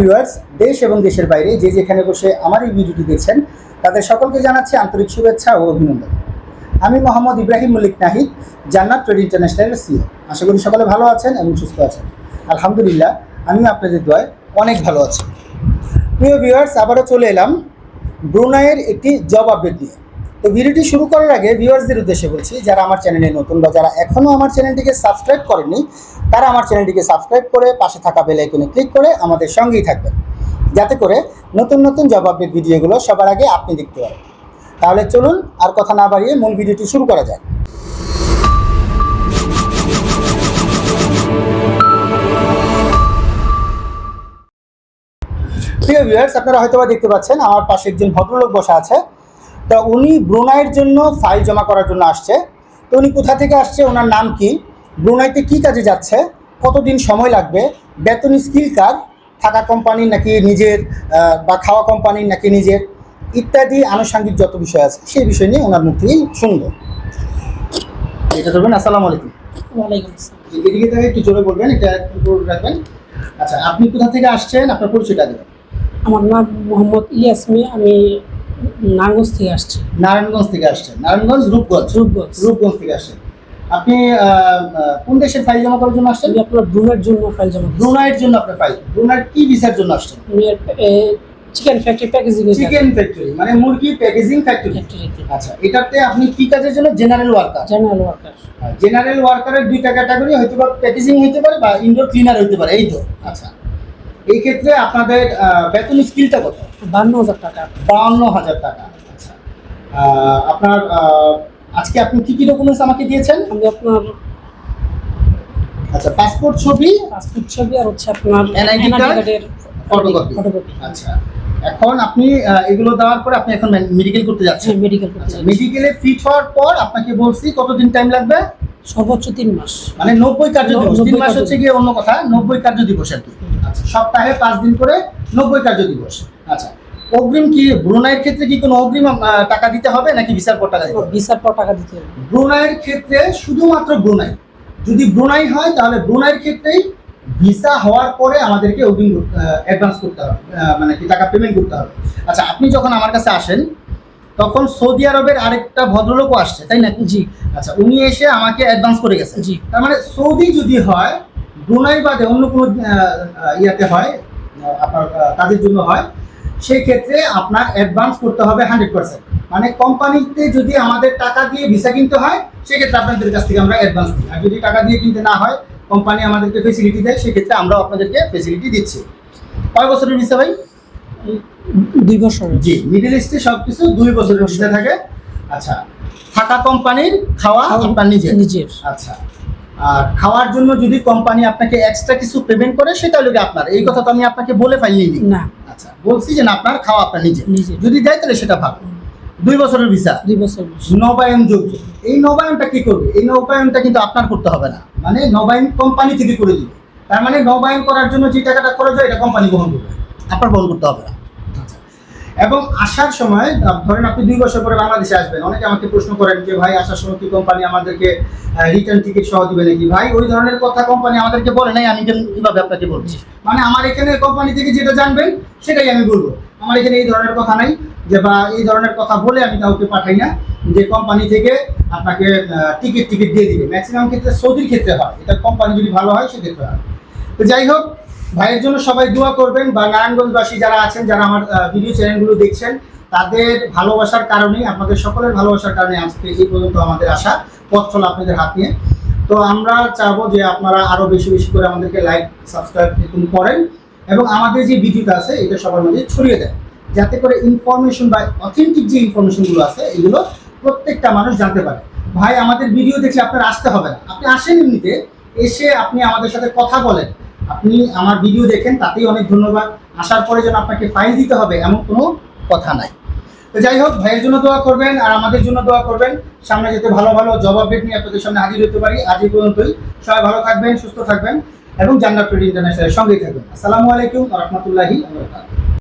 Viewers দেশ এবং দেশের বাইরে যে যেখানে বসে আমার এই ভিডিওটি দেখছেন, তাদের সকলকে জানাচ্ছি আন্তরিক শুভেচ্ছা ও অভিনন্দন। আমি মোহাম্মদ ইব্রাহিম মল্লিক নাহিদ, জান্নাত ট্রেড ইন্টারন্যাশনালের সিও আশা করি সকলে ভালো আছেন এবং সুস্থ আছেন। আলহামদুলিল্লাহ, আমিও আপনাদের দোয়ায় অনেক ভালো আছি। প্রিয় ভিউয়ার্স আবারও চলে এলাম ব্রুনাইয়ের একটি জব আপডেট নিয়ে। তো ভিডিওটি শুরু করার আগে ভিউয়ার্সদের উদ্দেশ্যে বলছি, যারা আমার চ্যানেলে নতুন বা যারা এখনও আমার চ্যানেলটিকে সাবস্ক্রাইব করেনি তারা আমার চ্যানেলটিকে সাবস্ক্রাইব করে পাশে থাকা বেল আইকনে ক্লিক করে আমাদের সঙ্গেই থাকবেন। যাতে করে নতুন নতুন জব আপডেট ভিডিওগুলো সবার আগে আপনি দেখতে পারেন। তাহলে চলুন, আর কথা না বাড়িয়ে মূল ভিডিওটি শুরু করা যাক। প্রিয় ভিউয়ার্স আপনারা হয়তো বা দেখতে পাচ্ছেন, আমার পাশে একজন ভদ্রলোক বসা আছে। তা উনি ব্রুনাইয়ের জন্য ফাইল জমা করার জন্য আসছে। তো উনি কোথা থেকে আসছে ওনার নাম কি ব্রুনাইতে কি কাজে যাচ্ছে কতদিন সময় লাগবে বেতন স্কিল কার থাকা কোম্পানি নাকি নিজের বা খাওয়া কোম্পানি নাকি নিজের ইত্যাদি আনুষঙ্গিক যত বিষয় আছে সেই বিষয় নিয়ে ওনার মুখ থেকেই শুনব। এটা করবেন আসসালামু আলাইকুম। এদিকে থেকে একটু জোরে বলবেন এটা একটু রাখবেন। আচ্ছা আপনি কোথা থেকে আসছেন আপনার পরিচয়টা দেবেন আমার নাম মোহাম্মদ ইলিয়াসমি আমি নাঙ্গস থেকে আসছি। নারায়ণগঞ্জ থেকে আসছেন নারায়ণগঞ্জ রূপগঞ্জ? রূপগঞ্জ। রূপগঞ্জ থেকে আসছেন আপনি কোন দেশের ফাইল জমা করার জন্য আসছেন? আপনার ব্রুনের জন্য ফাইল জমা ব্রুনাইয়ের জন্য আপনার ফাইল ব্রুনাইয়ের কি ভিসার জন্য আসছেন? Chicken factory packaging chicken factory মানে মুরগি প্যাকেজিং ফ্যাক্টরি আচ্ছা এটাতে আপনি কি কাজের জন্য? General worker general worker general ওয়ার্কারের দুইটা ক্যাটাগরি হয়তো বা প্যাকেজিং হতে পারে বা ইনডোর ক্লিনার হতে পারে এই তো। আচ্ছা। এই ক্ষেত্রে আপনাদের বেতন স্কিলটা কত? বান্ন হাজার টাকা। বান্ন হাজার টাকা। আচ্ছা। আপনার আজকে আপনি কি কি ডকুমেন্টস আমাকে দিয়েছেন? আমি আপনার আচ্ছা পাসপোর্ট ছবি? পাসপোর্ট ছবি আর হচ্ছে আপনার এনআইডি? কার্ডের ফটোকপি আচ্ছা। এখন আপনি এগুলো দেওয়ার পরে আপনি এখন মেডিকেল করতে যাচ্ছেন। মেডিকেল করতে। মেডিকেলে ফিট হওয়ার পর আপনাকে বলছি কতদিন টাইম লাগবে? সর্বোচ্চ তিন মাস। মানে নব্বই কার্য দিবস। তিন মাস হচ্ছে গিয়ে অন্য কথা নব্বই কার্য দিবস আর কি। আচ্ছা সপ্তাহে পাঁচ দিন করে নব্বই কার্য দিবস। আচ্ছা অগ্রিম কি ব্রুনাইয়ের ক্ষেত্রে কি কোনো অগ্রিম টাকা দিতে হবে নাকি ভিসার পর টাকা দিতে হবে? ভিসার পর টাকা দিতে হবে। ব্রুনাইয়ের ক্ষেত্রে শুধুমাত্র ব্রুনাই। যদি ব্রুনাই হয় তাহলে ব্রুনাইয়ের ক্ষেত্রেই ভিসা হওয়ার পরে আমাদেরকে অগ্রিম অ্যাডভান্স করতে হবে মানে কি টাকা পেমেন্ট করতে হবে। আচ্ছা আপনি যখন আমার কাছে আসেন তখন সৌদি আরবের আরেকটা ভদ্রলোকও আসছে তাই না? জি। আচ্ছা উনি এসে আমাকে অ্যাডভান্স করে গেছেন। জি। তার মানে সৌদি যদি হয় ব্রুনাই বাদে অন্য কোনো ইয়াতে হয় আপনার কাজের জন্য হয় সেই ক্ষেত্রে আপনার অ্যাডভান্স করতে হবে হান্ড্রেড পার্সেন্ট মানে কোম্পানিতে যদি আমাদের টাকা দিয়ে ভিসা কিনতে হয় সেক্ষেত্রে আপনাদের কাছ থেকে আমরা অ্যাডভান্স দিই আর যদি টাকা দিয়ে কিনতে না হয় কোম্পানি আমাদেরকে ফেসিলিটি দেয় সেক্ষেত্রে আমরাও আপনাদেরকে ফেসিলিটি দিচ্ছি। কয় বছরের ভিসা ভাই? দুই বছর জি মিডল ইস্টে সব কিছু দুই বছরের ভিসা থাকে। আচ্ছা থাকা কোম্পানির খাওয়া আপনার নিজের? নিজের। আচ্ছা আর খাওয়ার জন্য যদি কোম্পানি আপনাকে এক্সট্রা কিছু পেমেন্ট করে সেটা হলো আপনার। এই কথা তো আমি আপনাকে বলে পাইনি না। আচ্ছা বলছি যে না আপনার খাওয়া আপনার নিজে যদি দেয় তাহলে সেটা ভালো। দুই বছরের ভিসা দুই বছর নবায়ন যোগ্য এই নবায়নটা কি করবে? এই নবায়নটা কিন্তু আপনার করতে হবে না। মানে নবায়ন কোম্পানি থেকে করে দিবে। তার মানে নবায়ন করার জন্য যে টাকাটা খরচ হয় এটা কোম্পানি বহন করবে। আপনার বহন করতে হবে না। এবং আসার সময় ধরেন আপনি দুই বছর পরে বাংলাদেশে আসবেন অনেকে আমাকে প্রশ্ন করেন যে ভাই আসার সময় কি কোম্পানি আমাদেরকে রিটার্ন টিকিট সহ দিবে নাকি? ভাই ওই ধরনের কথা কোম্পানি আমাদেরকে বলে নাই আমি কীভাবে আপনাকে বলছি? মানে আমার এখানে কোম্পানি থেকে যেটা জানবেন সেটাই আমি বলব। আমার এখানে এই ধরনের কথা নাই। যে বা এই ধরনের কথা বলে আমি কাউকে পাঠাই না, যে কোম্পানি থেকে আপনাকে টিকিট টিকিট দিয়ে দিবে। ম্যাক্সিমাম ক্ষেত্রে সৌদির ক্ষেত্রে হয়। এটা কোম্পানি যদি ভালো হয়, সেক্ষেত্রে হয়। তো যাই হোক, ভাইয়ের জন্য সবাই দোয়া করবেন বা নারায়ণগঞ্জবাসী যারা আছেন, যারা আমার ভিডিও চ্যানেলগুলো দেখছেন, তাদের ভালোবাসার কারণেই, আপনাদের সকলের ভালোবাসার কারণে আজকে এই পর্যন্ত আমাদের আসা পথ চলা আপনাদের হাত নিয়ে। তো আমরা চাবো যে আপনারা আরও বেশি বেশি করে আমাদেরকে লাইক সাবস্ক্রাইব করেন এবং আমাদের যে ভিডিওটা আছে, এটা সবার মাঝে ছড়িয়ে দেন। যাতে করে ইনফরমেশন বা অথেন্টিক যে ইনফরমেশনগুলো আছে, এগুলো প্রত্যেকটা মানুষ জানতে পারে। ভাই, আমাদের ভিডিও দেখে আপনার আসতে হবে না। আপনি আসেন এমনিতে, এসে আপনি আমাদের সাথে কথা বলেন। আপনি আমার ভিডিও দেখেন, তাতেই অনেক ধন্যবাদ। আসার পরে যেন আপনাকে ফাইল দিতে হবে, এমন কোনো কথা নাই। তো যাই হোক, ভাইয়ের জন্য দোয়া করবেন আর আমাদের জন্য দোয়া করবেন। সামনে যেতে ভালো ভালো জব আপডেট নিয়ে আপনাদের সামনে হাজির হতে পারি। আজ পর্যন্তই। সবাই ভালো থাকবেন, সুস্থ থাকবেন এবং জান্নাত ইন্টারন্যাশনালের সঙ্গেই থাকবেন। আসসালামু আলাইকুম রহমতুল্লাহি